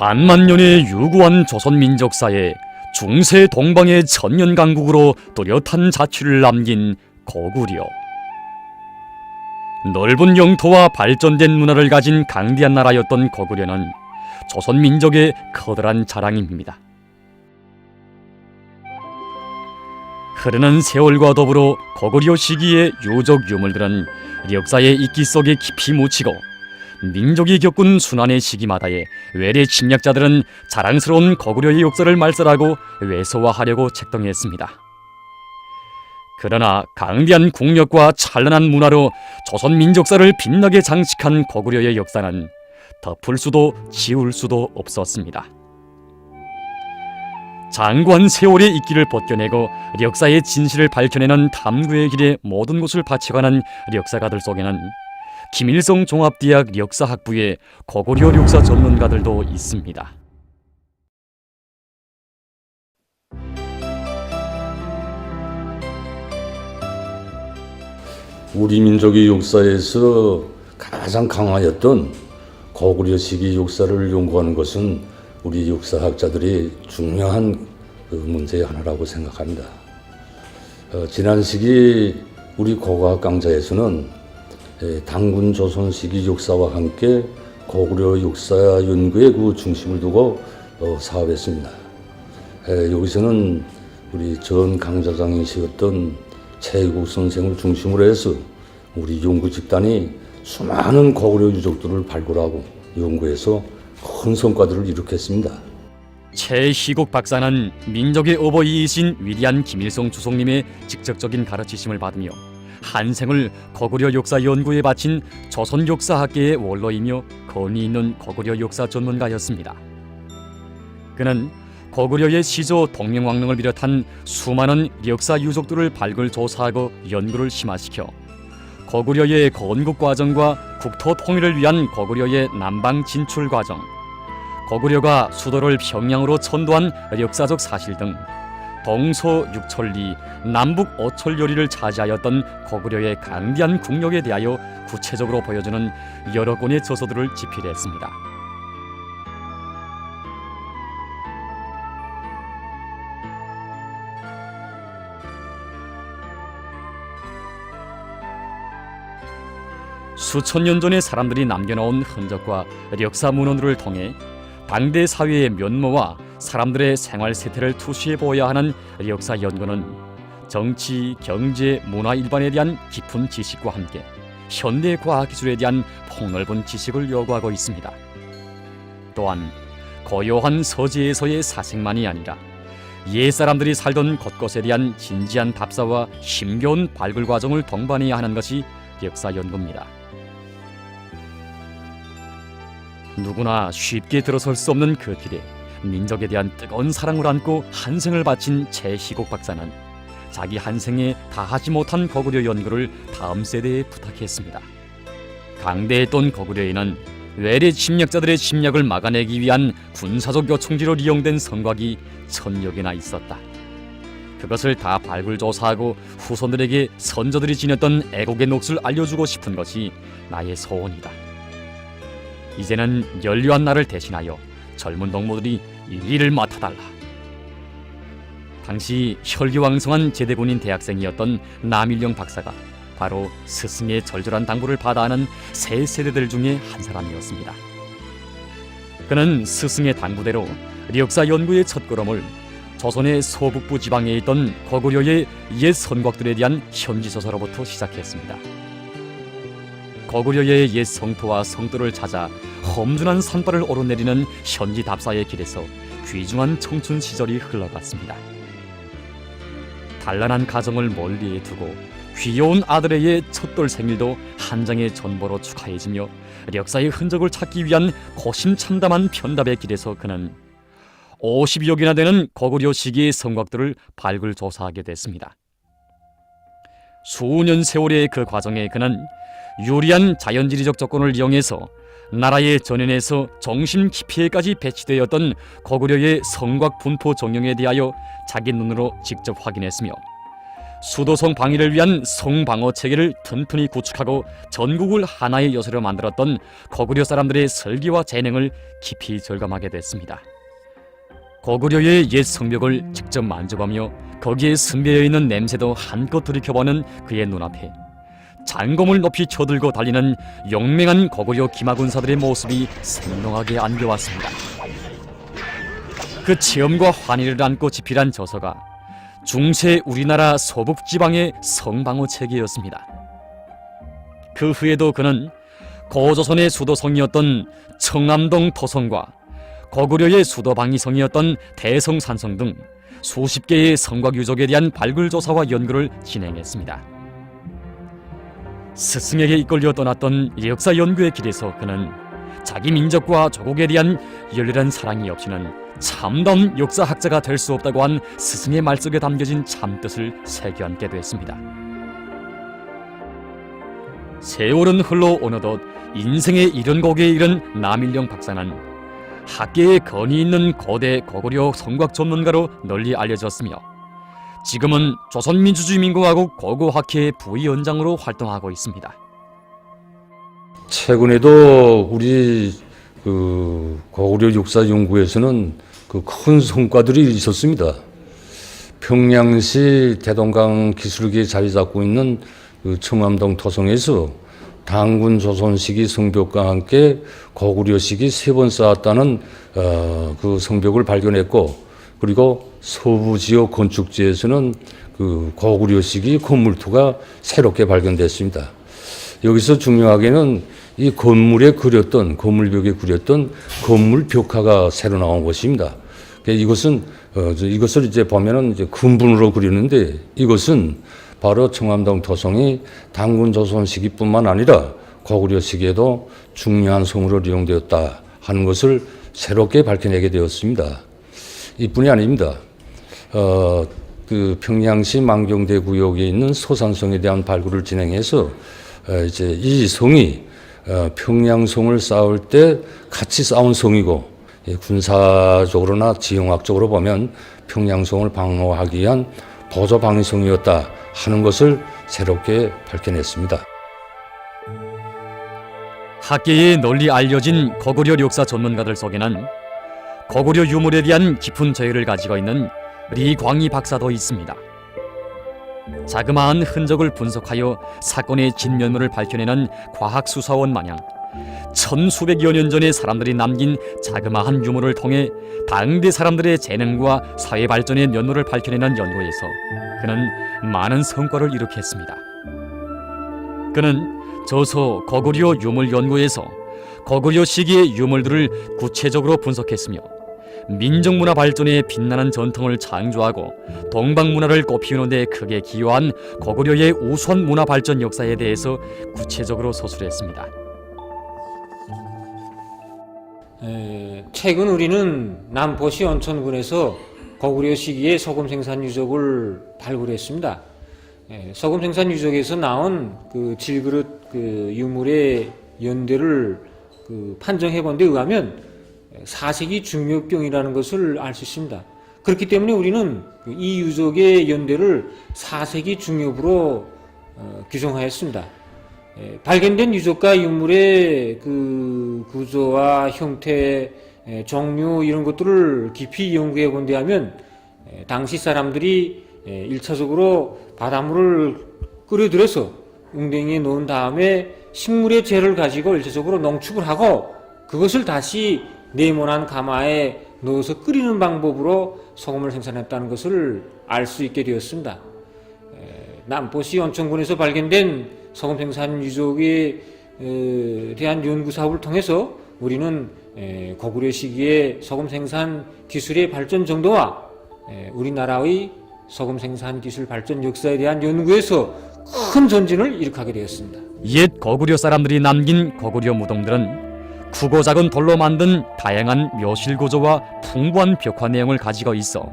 반만 년의 유구한 조선 민족사에 중세 동방의 천년 강국으로 뚜렷한 자취를 남긴 거구려. 넓은 영토와 발전된 문화를 가진 강대한 나라였던 거구려는 조선 민족의 커다란 자랑입니다. 흐르는 세월과 더불어 거구려 시기의 유적 유물들은 역사의 이끼 속에 깊이 묻히고 민족이 겪은 순환의 시기마다의 외래 침략자들은 자랑스러운 거구려의 역사를 말살하고 외소화하려고 책동했습니다. 그러나 강대한 국력과 찬란한 문화로 조선 민족사를 빛나게 장식한 거구려의 역사는 덮을 수도 지울 수도 없었습니다. 장구한 세월의 이끼를 벗겨내고 역사의 진실을 밝혀내는 탐구의 길에 모든 것을 바쳐가는 역사가들 속에는 김일성 종합대학 역사학부의 거고려 역사 전문가들도 있습니다. 우리 민족의 역사에서 가장 강하였던 고구려 시기 역사를 연구하는 것은 우리 역사학자들이 중요한 그 문제의 하나라고 생각합니다. 어, 지난 시기 우리 고고학 강좌에서는 에, 당군 조선 시기 역사와 함께 고구려 역사 연구의 그 중심을 두고 어, 사업했습니다. 에, 여기서는 우리 전 강좌장이시었던 최국 선생을 중심으로 해서 우리 연구 집단이 수많은 고구려 유적들을 발굴하고 연구해서 큰 성과들을 이룩했습니다. 최희국 박사는 민족의 어버이이신 위대한 김일성 주석님의 직접적인 가르치심을 받으며 한 생을 거구려 역사 연구에 바친 조선 역사학계의 원로이며 권위 있는 거구려 역사 전문가였습니다. 그는 거구려의 시조 동명왕릉을 비롯한 수많은 역사 유적들을 발굴 조사하고 연구를 심화시켜 거구려의 건국 과정과 국토 통일을 위한 거구려의 남방 진출 과정, 거구려가 수도를 평양으로 천도한 역사적 사실 등 동서 육천리, 남북 오천여리를 차지하였던 거구려의 강대한 국력에 대하여 구체적으로 보여주는 여러 권의 저서들을 집필했습니다. 수천 년 전의 사람들이 남겨놓은 흔적과 역사 문헌들을 통해 당대 사회의 면모와 사람들의 생활 세태를 투시해 보아야 하는 역사 연구는 정치, 경제, 문화 일반에 대한 깊은 지식과 함께 현대 과학 기술에 대한 폭넓은 지식을 요구하고 있습니다. 또한 고요한 서재에서의 사색만이 아니라 옛 사람들이 살던 곳곳에 대한 진지한 답사와 힘겨운 발굴 과정을 동반해야 하는 것이 역사 연구입니다. 누구나 쉽게 들어설 수 없는 그 길에 민족에 대한 뜨거운 사랑을 안고 한생을 바친 최희곡 박사는 자기 한생에 다하지 못한 거구려 연구를 다음 세대에 부탁했습니다. 강대했던 거구려에는 외래 침략자들의 침략을 막아내기 위한 군사적 요충지로 이용된 성곽이 천여 개나 있었다. 그것을 다 발굴 조사하고 후손들에게 선조들이 지녔던 애국의 몫을 알려주고 싶은 것이 나의 소원이다. 이제는 연료한 나를 대신하여 젊은 동무들이 이 일을 맡아달라. 당시 혈기왕성한 제대군인 대학생이었던 남일령 박사가 바로 스승의 절절한 당부를 받아하는 세 세대들 중에 한 사람이었습니다. 그는 스승의 당부대로 역사 연구의 첫걸음을 조선의 서북부 지방에 있던 거구려의 옛 선곽들에 대한 현지서서로부터 시작했습니다. 거구려의 옛 성토와 성들을 찾아 험준한 산발을 오르내리는 현지 답사의 길에서 귀중한 청춘 시절이 흘러갔습니다. 단란한 가정을 멀리에 두고 귀여운 아들의 옛 첫돌 생일도 한 장의 전보로 축하해지며 역사의 흔적을 찾기 위한 고심참담한 편답의 길에서 그는 50여 개나 되는 거구려 시기의 성곽들을 발굴 조사하게 됐습니다. 수년 세월의 그 과정에 그는 유리한 자연지리적 조건을 이용해서 나라의 전연에서 정신 깊이에까지 배치되었던 거구려의 성곽 분포 정령에 대하여 자기 눈으로 직접 확인했으며 수도성 방위를 위한 성방어 체계를 튼튼히 구축하고 전국을 하나의 요새로 만들었던 고구려 사람들의 설계와 재능을 깊이 절감하게 됐습니다. 고구려의 옛 성벽을 직접 만져보며 거기에 스며여 있는 냄새도 한껏 들이켜보는 그의 눈앞에 장검을 높이 쳐들고 달리는 용맹한 고구려 기마군사들의 모습이 생동하게 안겨왔습니다. 그 체험과 환희를 안고 집필한 저서가 중세 우리나라 서북 지방의 성방어 체계였습니다. 그 후에도 그는 고조선의 수도성이었던 청암동 토성과 고구려의 수도 방위성이었던 대성산성 등 수십 개의 성곽 유적에 대한 발굴 조사와 연구를 진행했습니다. 스승에게 이끌려 떠났던 역사 연구의 길에서 그는 자기 민족과 조국에 대한 열렬한 사랑이 없이는 참다운 역사학자가 될 수 없다고 한 스승의 말 속에 담겨진 참뜻을 새겨안게 됐습니다. 세월은 흘러 어느덧 인생의 이른 곡에 이른 남일령 박사는 학계에 건이 있는 거대 고구려 성곽 전문가로 널리 알려졌으며 지금은 조선민주주의민국하고 고고학회 부위원장으로 활동하고 있습니다. 최근에도 우리 그 고구려 역사 연구에서는 그 큰 성과들이 있었습니다. 평양시 대동강 기술기에 자리 잡고 있는 그 청암동 토성에서 당군 조선 시기 성벽과 함께 고구려 시기 세 번 쌓았다는 어, 그 성벽을 발견했고 그리고 서부 지역 건축지에서는 그 고구려 시기 건물토가 새롭게 발견됐습니다. 여기서 중요하게는 이 건물에 그렸던 건물벽에 그렸던 건물 벽화가 새로 나온 것입니다. 이것은 어, 저 이것을 이제 보면은 이제 금분으로 그리는데 이것은 바로 청암동 토성이 당군 조선 시기뿐만 아니라 고구려 시기에도 중요한 성으로 이용되었다 하는 것을 새롭게 밝혀내게 되었습니다. 이뿐이 아닙니다. 어, 그 평양시 만경대 구역에 있는 소산성에 대한 발굴을 진행해서 어, 이제 이 성이 어, 평양성을 쌓을 때 같이 쌓은 성이고 예, 군사적으로나 지형학적으로 보면 평양성을 방어하기 위한 보조 방위성이었다 하는 것을 새롭게 밝혀냈습니다. 학계에 널리 알려진 고구려 역사 전문가들 속에는 고구려 유물에 대한 깊은 저해를 가지고 있는 리광희 박사도 있습니다. 자그마한 흔적을 분석하여 사건의 진면모를 밝혀내는 과학 수사원 마냥 천수백여 년 전의 사람들이 남긴 자그마한 유물을 통해 당대 사람들의 재능과 사회 발전의 면모를 밝혀내는 연구에서 그는 많은 성과를 이룩했습니다. 그는 저서 고구려 유물 연구에서 고구려 시기의 유물들을 구체적으로 분석했으며 민족 문화 발전에 빛나는 전통을 창조하고 동방 문화를 꽃피우는 데 크게 기여한 고구려의 우수한 문화 발전 역사에 대해서 구체적으로 서술했습니다. 에, 최근 우리는 남포시 온천군에서 고구려 시기의 소금 생산 유적을 발굴했습니다. 에, 소금 생산 유적에서 나온 그 질그릇 그 유물의 연대를 그 판정해 본데 의하면 4세기 중력경이라는 것을 알 수 있습니다. 그렇기 때문에 우리는 그이 유적의 연대를 4세기 중엽으로 어, 규정하였습니다. 에, 발견된 유적과 유물의 그 구조와 형태, 에, 종류 이런 것들을 깊이 연구해 본데 하면 에, 당시 사람들이 에, 1차적으로 바닷물을 끓여들여서 웅덩이에 놓은 다음에 식물의 재를 가지고 1차적으로 농축을 하고 그것을 다시 네모난 가마에 넣어서 끓이는 방법으로 소금을 생산했다는 것을 알 수 있게 되었습니다. 에, 남포시 온천군에서 발견된 소금 생산 유적에 에, 대한 연구 사업을 통해서 우리는 에, 고구려 시기의 소금 생산 기술의 발전 정도와 에, 우리나라의 소금 생산 기술 발전 역사에 대한 연구에서 큰 전진을 일으키게 되었습니다. 옛 고구려 사람들이 남긴 고구려 무덤들은 크고 작은 돌로 만든 다양한 묘실 구조와 풍부한 벽화 내용을 가지고 있어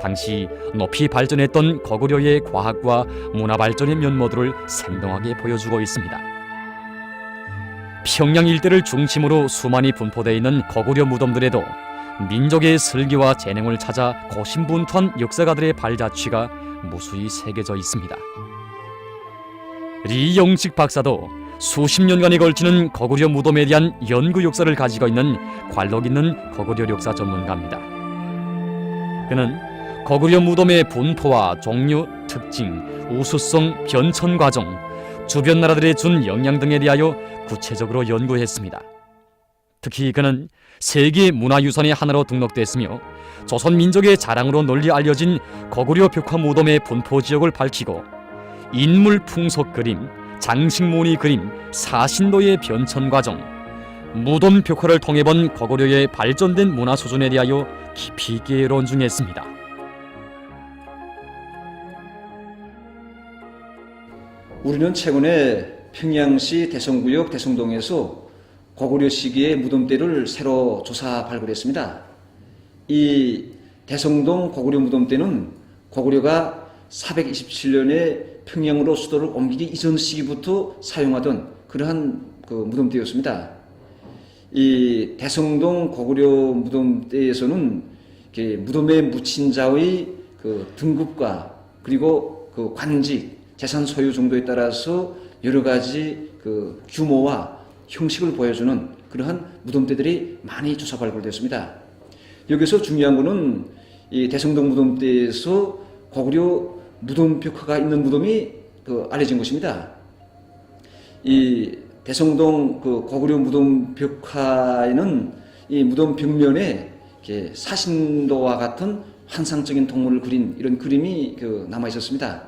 당시 높이 발전했던 고구려의 과학과 문화 발전의 면모들을 생동하게 보여주고 있습니다. 평양 일대를 중심으로 수많이 분포되어 있는 고구려 무덤들에도 민족의 슬기와 재능을 찾아 고심분투한 역사가들의 발자취가 무수히 새겨져 있습니다. 리영식 박사도 수십 년간에 걸치는 거구려 무덤에 대한 연구 역사를 가지고 있는 관록 있는 거구려 역사 전문가입니다. 그는 거구려 무덤의 분포와 종류, 특징, 우수성, 변천 과정, 주변 나라들의 준 영향 등에 대하여 구체적으로 연구했습니다. 특히 그는 세계 문화유산의 하나로 등록됐으며 조선 민족의 자랑으로 널리 알려진 거구려 벽화 무덤의 분포 지역을 밝히고 인물 풍속 그림, 장식 무늬 그림, 사신도의 변천 과정, 무덤 벽화를 통해 본 거구려의 발전된 문화 수준에 대하여 깊이 있게 론중했습니다. 우리는 최근에 평양시 대성구역 대성동에서 고구려 시기의 무덤대를 새로 조사 발굴했습니다. 이 대성동 고구려 무덤대는 고구려가 427년에 평양으로 수도를 옮기기 이전 시기부터 사용하던 그러한 그 무덤대였습니다. 이 대성동 고구려 무덤대에서는 무덤에 묻힌 자의 그 등급과 그리고 그 관직, 재산 소유 정도에 따라서 여러 가지 그 규모와 형식을 보여주는 그러한 무덤대들이 많이 조사 발굴되었습니다. 여기서 중요한 거는 이 대성동 무덤대에서 고구려 무덤 벽화가 있는 무덤이 그 알려진 것입니다. 이 대성동 그 고구려 무덤 벽화에는 이 무덤 벽면에 사신도와 같은 환상적인 동물을 그린 이런 그림이 그 남아 있었습니다.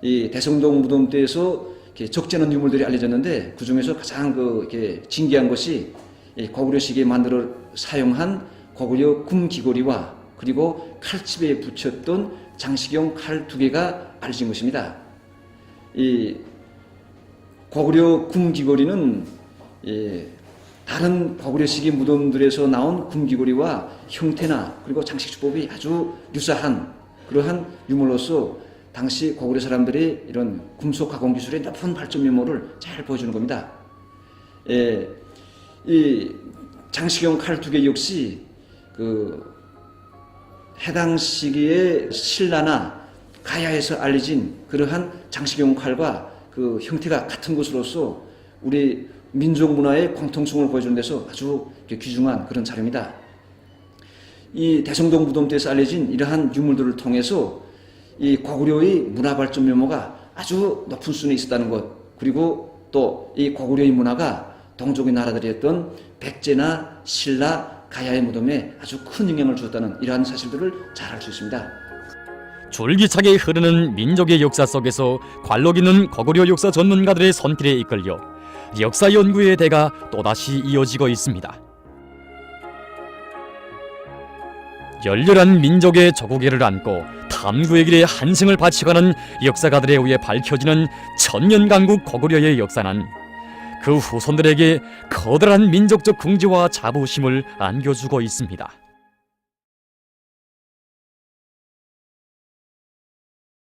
이 대성동 무덤대에서 이렇게 적재는 유물들이 알려졌는데 그 중에서 가장 그 이렇게 진귀한 것이 이 고구려 시기에 만들어 사용한 고구려 금 귀걸이와 그리고 칼집에 붙였던 장식용 칼 두 개가 알려진 것입니다. 이 고구려 금귀걸이는 예, 다른 고구려 시기 무덤들에서 나온 금귀걸이와 형태나 그리고 장식 수법이 아주 유사한 그러한 유물로서 당시 고구려 사람들이 이런 금속 가공 기술의 높은 발전 면모를 잘 보여주는 겁니다. 예, 이 장식용 칼 두 개 역시 그 해당 시기의 신라나 가야에서 알려진 그러한 장식용 칼과 그 형태가 같은 것으로서 우리 민족 문화의 공통성을 보여주는 데서 아주 귀중한 그런 자료입니다. 이 대성동 무덤대에서 알려진 이러한 유물들을 통해서 이 고구려의 문화 발전 면모가 아주 높은 수준에 있었다는 것 그리고 또 이 고구려의 문화가 동족의 나라들이었던 백제나 신라, 가야의 무덤에 아주 큰 영향을 주었다는 이러한 사실들을 잘 알 수 있습니다. 줄기차게 흐르는 민족의 역사 속에서 관록 있는 거구려 역사 전문가들의 손길에 이끌려 역사 연구의 대가 또다시 이어지고 있습니다. 열렬한 민족의 조국애를 안고 탐구의 길에 한생을 바치가는 역사가들에 의해 밝혀지는 천년강국 거구려의 역사는 그 후손들에게 커다란 민족적 긍지와 자부심을 안겨주고 있습니다.